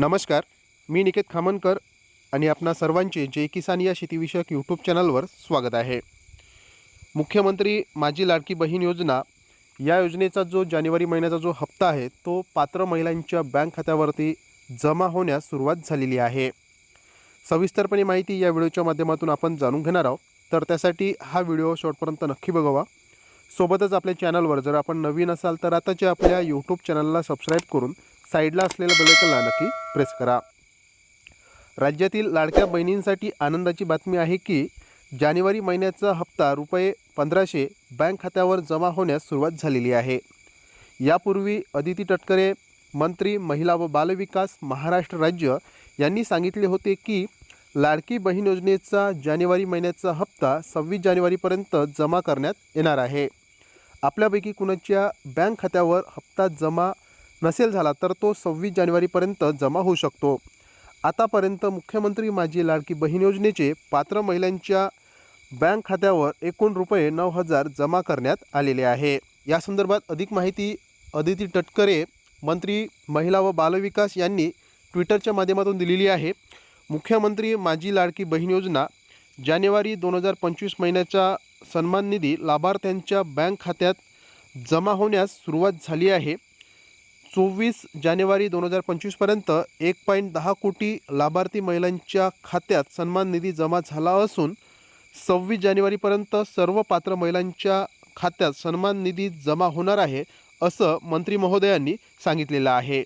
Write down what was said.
नमस्कार मी निकेत खामनकर आणि आपणा सर्वांचे जे किसान या शेतीविषयक यूट्यूब चॅनलवर स्वागत आहे. मुख्यमंत्री माझी लाडकी बहीण योजना या योजनेचा जो जानेवारी महिन्याचा जो हप्ता आहे तो पात्र महिलांच्या बँक खात्यावरती जमा होण्यास सुरुवात झालेली आहे. सविस्तरपणे माहिती या व्हिडिओच्या माध्यमातून आपण जाणून घेणार आहोत. तर त्यासाठी हा व्हिडिओ शेवटपर्यंत नक्की बघावा. सोबतच आपल्या चॅनलवर जर आपण नवीन असाल तर आताच्या आपल्या यूट्यूब चॅनलला सबस्क्राईब करून साईडला असलेलं बेलायकनला नक्की प्रेस करा. राज्यातील लाडक्या बहिणींसाठी आनंदाची बातमी आहे की जानेवारी महिन्याचा हप्ता रुपये पंधराशे बँक खात्यावर जमा होण्यास सुरुवात झालेली आहे. यापूर्वी अदिती तटकरे मंत्री महिला व बालविकास महाराष्ट्र राज्य यांनी सांगितले होते की लाडकी बहीण योजनेचा जानेवारी महिन्याचा हप्ता सव्वीस जानेवारीपर्यंत जमा करण्यात येणार आहे. आपल्यापैकी कुणाच्या बँक खात्यावर हप्ता जमा नसेल झाला तर तो सव्वीस जानेवारीपर्यंत जमा होऊ शकतो. आतापर्यंत मुख्यमंत्री माझी लाडकी बहीण योजनेचे पात्र महिलांच्या बँक खात्यावर एकूण रुपये नऊ हजार जमा करण्यात आलेले आहे. या संदर्भात अधिक माहिती अदिती टटकरे मंत्री महिला व बालविकास यांनी ट्विटरच्या माध्यमातून दिलेली आहे. मुख्यमंत्री माझी लाडकी बहीण योजना जानेवारी दोन हजार पंचवीस महिन्याचा सन्मान निधी लाभार्थ्यांच्या बँक खात्यात जमा होण्यास सुरुवात झाली आहे. चोवीस जानेवारी दोन हजार पंचवीसपर्यंत एक पॉईंट दहा कोटी लाभार्थी महिलांच्या खात्यात सन्मान निधी जमा झाला असून सव्वीस जानेवारीपर्यंत सर्व पात्र महिलांच्या खात्यात सन्मान निधी जमा होणार आहे असं मंत्री महोदयांनी सांगितलेलं आहे.